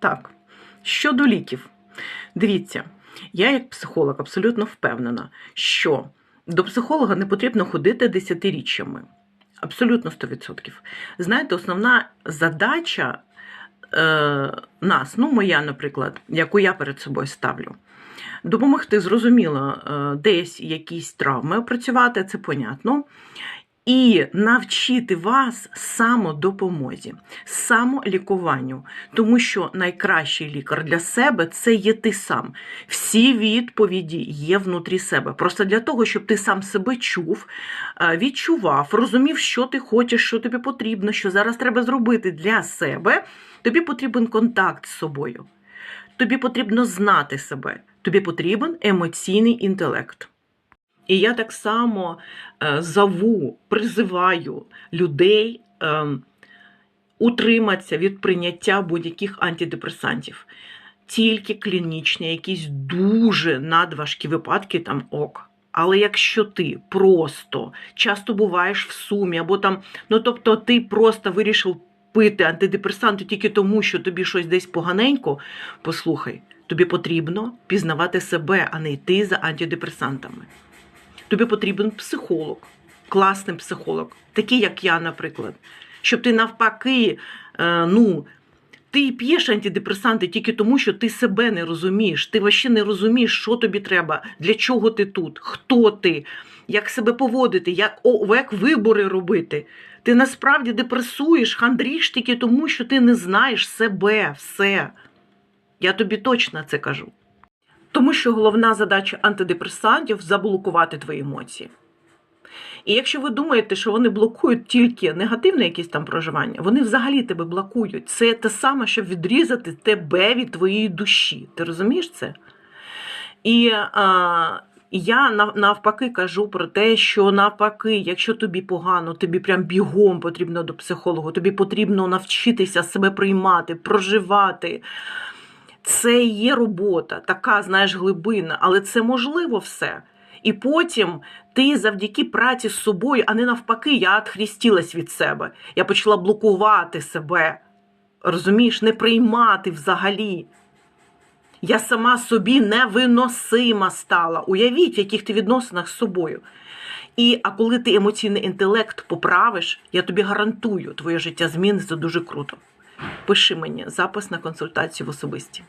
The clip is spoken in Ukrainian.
Так, щодо ліків, дивіться, я як психолог абсолютно впевнена, що до психолога не потрібно ходити десятиріччями. Абсолютно 100%. Знаєте, основна задача е, нас, ну, моя, наприклад, яку я перед собою ставлю, допомогти зрозуміло е, десь якісь травми опрацювати, це понятно. І навчити вас самодопомозі, самолікуванню, тому що найкращий лікар для себе це є ти сам. Всі відповіді є внутрі себе. Просто для того, щоб ти сам себе чув, е, відчував, розумів, що ти хочеш, що тобі потрібно, що зараз треба зробити для себе. Тобі потрібен контакт з собою. Тобі потрібно знати себе. Тобі потрібен емоційний інтелект. І я так само е, зову, призиваю людей е, утриматися від прийняття будь-яких антидепресантів. Тільки клінічні, якісь дуже надважкі випадки там ок. Але якщо ти просто часто буваєш в сумі, або там, ну тобто ти просто вирішив пити антидепресанти тільки тому, що тобі щось десь поганенько, послухай, тобі потрібно пізнавати себе, а не йти за антидепресантами. Тобі потрібен психолог, класний психолог, такий, як я, наприклад. Щоб ти навпаки, е, ну, ти п'єш антидепресанти тільки тому, що ти себе не розумієш. Ти взагалі не розумієш, що тобі треба, для чого ти тут, хто ти, як себе поводити, як, о, як вибори робити. Ти насправді депресуєш, хандріш тільки тому, що ти не знаєш себе, все. Я тобі точно це кажу. Тому що головна задача антидепресантів заблокувати твої емоції. І якщо ви думаєте, що вони блокують тільки негативне якесь там проживання, вони взагалі тебе блокують. Це те саме, щоб відрізати тебе від твоєї душі. Ти розумієш це? І а, я навпаки кажу про те, що навпаки, якщо тобі погано, тобі прям бігом потрібно до психолога, тобі потрібно навчитися себе приймати, проживати. Це є робота, така, знаєш, глибина, але це можливо все. І потім ти завдяки праці з собою, а не навпаки, я відхрестилась від себе. Я почала блокувати себе. Розумієш, не приймати взагалі. Я сама собі невиносима стала. Уявіть, в яких ти відносинах з собою. І а коли ти емоційний інтелект поправиш, я тобі гарантую, твоє життя зміниться дуже круто. Пиши мені запис на консультацію в особисті.